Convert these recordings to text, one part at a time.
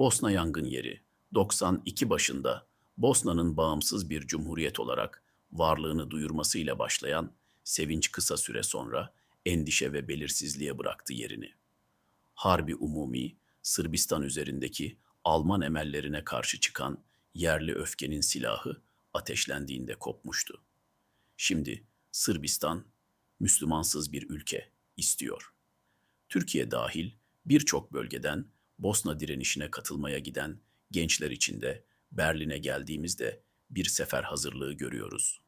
Bosna yangın yeri 92 başında Bosna'nın bağımsız bir cumhuriyet olarak varlığını duyurmasıyla başlayan sevinç kısa süre sonra endişe ve belirsizliğe bıraktı yerini. Harbi Umumi, Sırbistan üzerindeki Alman emellerine karşı çıkan yerli öfkenin silahı ateşlendiğinde kopmuştu. Şimdi Sırbistan Müslümansız bir ülke istiyor. Türkiye dahil birçok bölgeden Bosna direnişine katılmaya giden gençler içinde Berlin'e geldiğimizde bir sefer hazırlığı görüyoruz.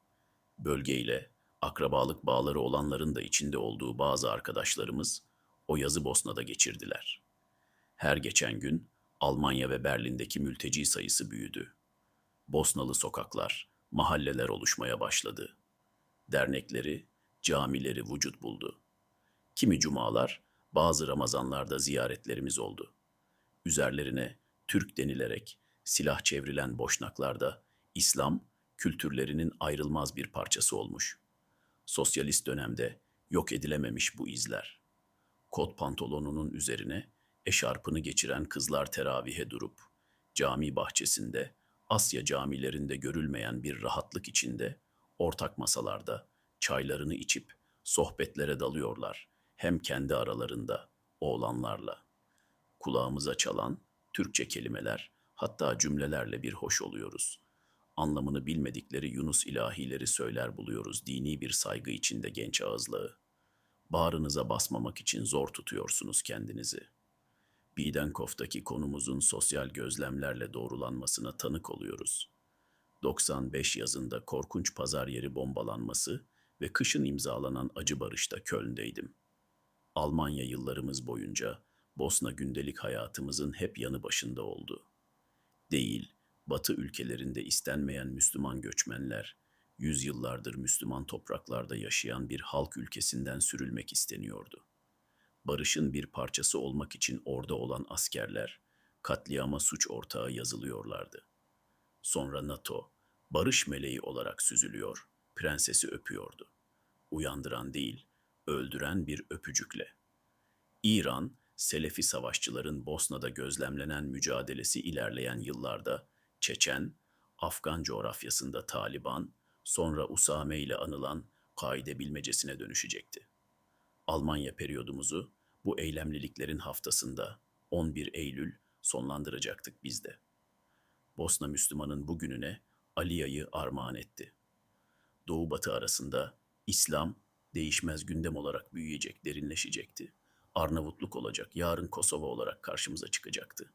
Bölgeyle akrabalık bağları olanların da içinde olduğu bazı arkadaşlarımız o yazı Bosna'da geçirdiler. Her geçen gün Almanya ve Berlin'deki mülteci sayısı büyüdü. Bosnalı sokaklar, mahalleler oluşmaya başladı. Dernekleri, camileri vücut buldu. Kimi cumalar, bazı Ramazanlarda ziyaretlerimiz oldu. Üzerlerine Türk denilerek silah çevrilen boşnaklarda İslam kültürlerinin ayrılmaz bir parçası olmuş. Sosyalist dönemde yok edilememiş bu izler. Kot pantolonunun üzerine eşarpını geçiren kızlar teravihe durup cami bahçesinde Asya camilerinde görülmeyen bir rahatlık içinde ortak masalarda çaylarını içip sohbetlere dalıyorlar hem kendi aralarında oğlanlarla. Kulağımıza çalan Türkçe kelimeler hatta cümlelerle bir hoş oluyoruz. Anlamını bilmedikleri Yunus ilahileri söyler buluyoruz dini bir saygı içinde genç ağızlığı. Bağrınıza basmamak için zor tutuyorsunuz kendinizi. Bidenkopf'taki konumuzun sosyal gözlemlerle doğrulanmasına tanık oluyoruz. 95 yazında korkunç pazar yeri bombalanması ve kışın imzalanan acı barışta Köln'deydim. Almanya yıllarımız boyunca Bosna gündelik hayatımızın hep yanı başında oldu. Değil, Batı ülkelerinde istenmeyen Müslüman göçmenler, yüzyıllardır Müslüman topraklarda yaşayan bir halk ülkesinden sürülmek isteniyordu. Barışın bir parçası olmak için orada olan askerler, katliama suç ortağı yazılıyorlardı. Sonra NATO, barış meleği olarak süzülüyor, prensesi öpüyordu. Uyandıran değil, öldüren bir öpücükle. İran, Selefi savaşçıların Bosna'da gözlemlenen mücadelesi ilerleyen yıllarda Çeçen, Afgan coğrafyasında Taliban, sonra Usame ile anılan kaide bilmecesine dönüşecekti. Almanya periyodumuzu bu eylemliliklerin haftasında 11 Eylül sonlandıracaktık biz de. Bosna Müslümanın bugününe Aliya'yı armağan etti. Doğu Batı arasında İslam değişmez gündem olarak büyüyecek, derinleşecekti. Arnavutluk olacak, yarın Kosova olarak karşımıza çıkacaktı.